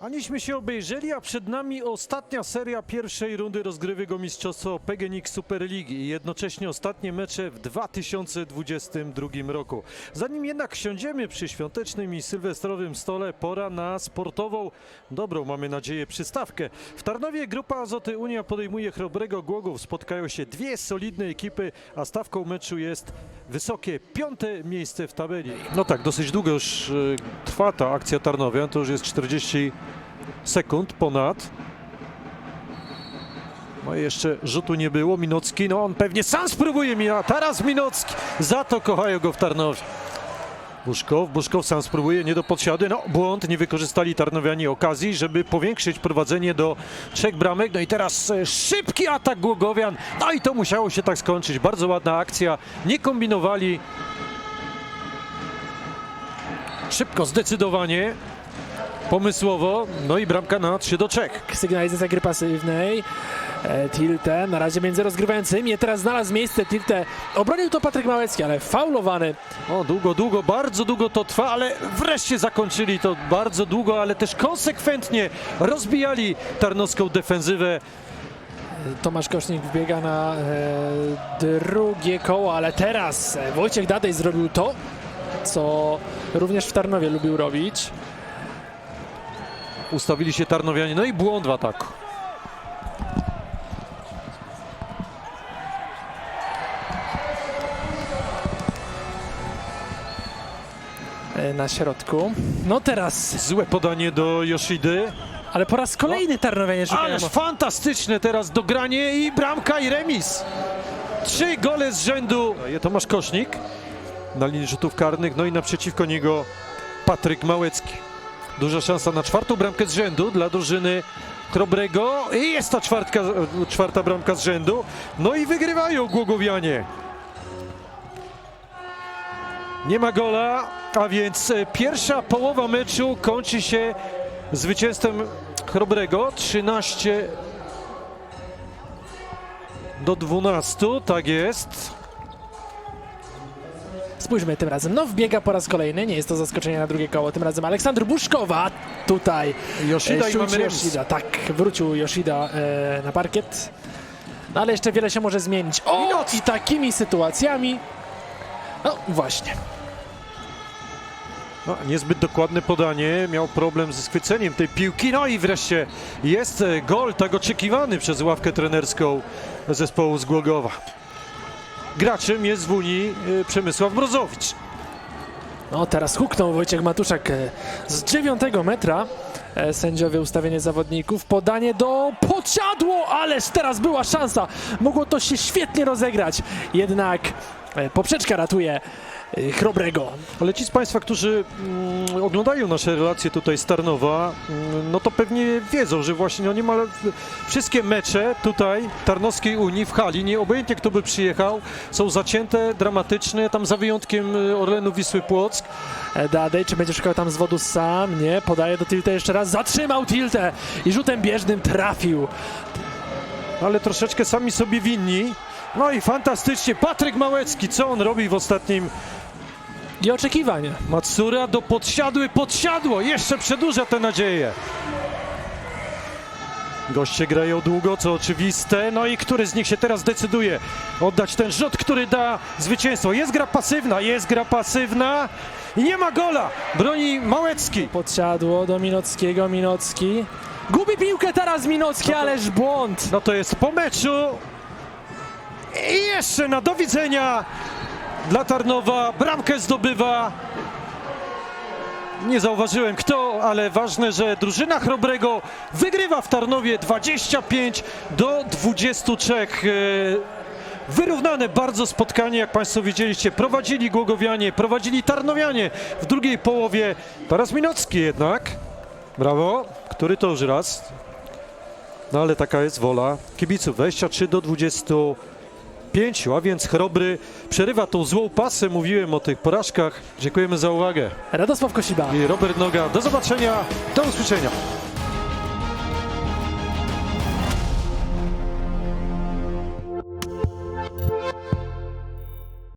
Aniśmy się obejrzeli, a przed nami ostatnia seria pierwszej rundy rozgrywek o Mistrzostwo PGNiG Superligi i jednocześnie ostatnie mecze w 2022 roku. Zanim jednak siądziemy przy świątecznym i sylwestrowym stole, pora na sportową, dobrą mamy nadzieję, przystawkę. W Tarnowie grupa Azoty Unia podejmuje Chrobrego Głogów. Spotkają się dwie solidne ekipy, a stawką meczu jest wysokie piąte miejsce w tabeli. No tak, dosyć długo już e, trwa ta akcja Tarnowian, to już jest 40 sekund ponad. No i jeszcze rzutu nie było. Minocki, no on pewnie sam spróbuje mi, a teraz Minocki. Za to kochają go w Tarnowie. Buszkow, Buszkow sam spróbuje, nie do podsiady. No błąd, nie wykorzystali Tarnowianie okazji, żeby powiększyć prowadzenie do trzech bramek. No i teraz e, szybki atak Głogowian. No i to musiało się tak skończyć. Bardzo ładna akcja. Nie kombinowali. Szybko, zdecydowanie. Pomysłowo, no i bramka na 3 do 3. sygnalizacja gry pasywnej. E, Tilte na razie między rozgrywającymi. Teraz znalazł miejsce Tilte. Obronił to Patryk Małecki, ale faulowany. O, długo, długo, bardzo długo to trwa, ale wreszcie zakończyli to bardzo długo, ale też konsekwentnie rozbijali tarnowską defensywę. Tomasz Kosznik wbiega na e, drugie koło, ale teraz e, Wojciech Dadej zrobił to, co również w Tarnowie lubił robić. Ustawili się Tarnowianie, no i błąd w ataku. E, na środku. No teraz, Złe podanie do Yoshidy, ale po raz kolejny Tarnowianie szukają. ależ fantastyczne teraz dogranie i bramka i remis. Trzy gole z rzędu. Daje Tomasz Kosznik na linii rzutów karnych, no i naprzeciwko niego Patryk Małecki. Duża szansa na czwartą bramkę z rzędu dla drużyny Krobrego i jest ta czwartka, czwarta bramka z rzędu. No i wygrywają Głogowianie. Nie ma gola, a więc e, pierwsza połowa meczu kończy się zwycięstwem Chrobrego 13 do 12, tak jest. Spójrzmy tym razem. No wbiega po raz kolejny, nie jest to zaskoczenie na drugie koło. Tym razem Aleksandr Buszkowa tutaj. Yoshida e, i mamy. Yoshida. Tak, wrócił Yoshida e, na parkiet. No ale jeszcze wiele się może zmienić. O, i takimi sytuacjami. No właśnie. No, niezbyt dokładne podanie, miał problem ze schwyceniem tej piłki, no i wreszcie jest e, gol tak oczekiwany przez ławkę trenerską zespołu z Głogowa. Graczem jest w Unii e, Przemysław Mrozowicz. No teraz huknął Wojciech Matuszak e, z dziewiątego metra. E, Sędziowie ustawienie zawodników, podanie do podsiadło, ależ teraz była szansa. Mogło to się świetnie rozegrać. Jednak poprzeczka ratuje e, Chrobrego. Ale ci z Państwa, którzy mm, oglądają nasze relacje tutaj z Tarnowa, mm, no to pewnie wiedzą, że właśnie no niemal wszystkie mecze tutaj Tarnowskiej Unii w hali, nie obojętnie kto by przyjechał, są zacięte, dramatyczne, tam za wyjątkiem y, Orlenu Wisły Płock. E, Dadej, czy będzie szukał tam zwodu sam? Nie, podaje do Tilte jeszcze raz, zatrzymał Tiltę i rzutem bieżnym trafił. ale troszeczkę sami sobie winni. No i fantastycznie, Patryk Małecki, co on robi w ostatnim I oczekiwania. Matsura do podsiadły, podsiadło, jeszcze przedłuża te nadzieje. Goście grają długo, co oczywiste, no i który z nich się teraz decyduje oddać ten rzut, który da zwycięstwo. Jest gra pasywna, jest gra pasywna i nie ma gola, broni Małecki. Podsiadło do Minockiego, Minocki. Gubi piłkę teraz Minocki, ależ błąd. No to jest po meczu i jeszcze na do widzenia dla Tarnowa, bramkę zdobywa Nie zauważyłem kto, ale ważne, że drużyna Chrobrego wygrywa w Tarnowie 25 do 23. E, Wyrównane bardzo spotkanie, jak Państwo widzieliście. Prowadzili Głogowianie, prowadzili Tarnowianie w drugiej połowie. Teraz Minocki jednak. Brawo. Który to już raz? No ale taka jest wola kibiców. 23 do 25, a więc Chrobry przerywa tą złą pasę. Mówiłem o tych porażkach. Dziękujemy za uwagę. Radosław Kosiba. I Robert Noga. Do zobaczenia, do usłyszenia.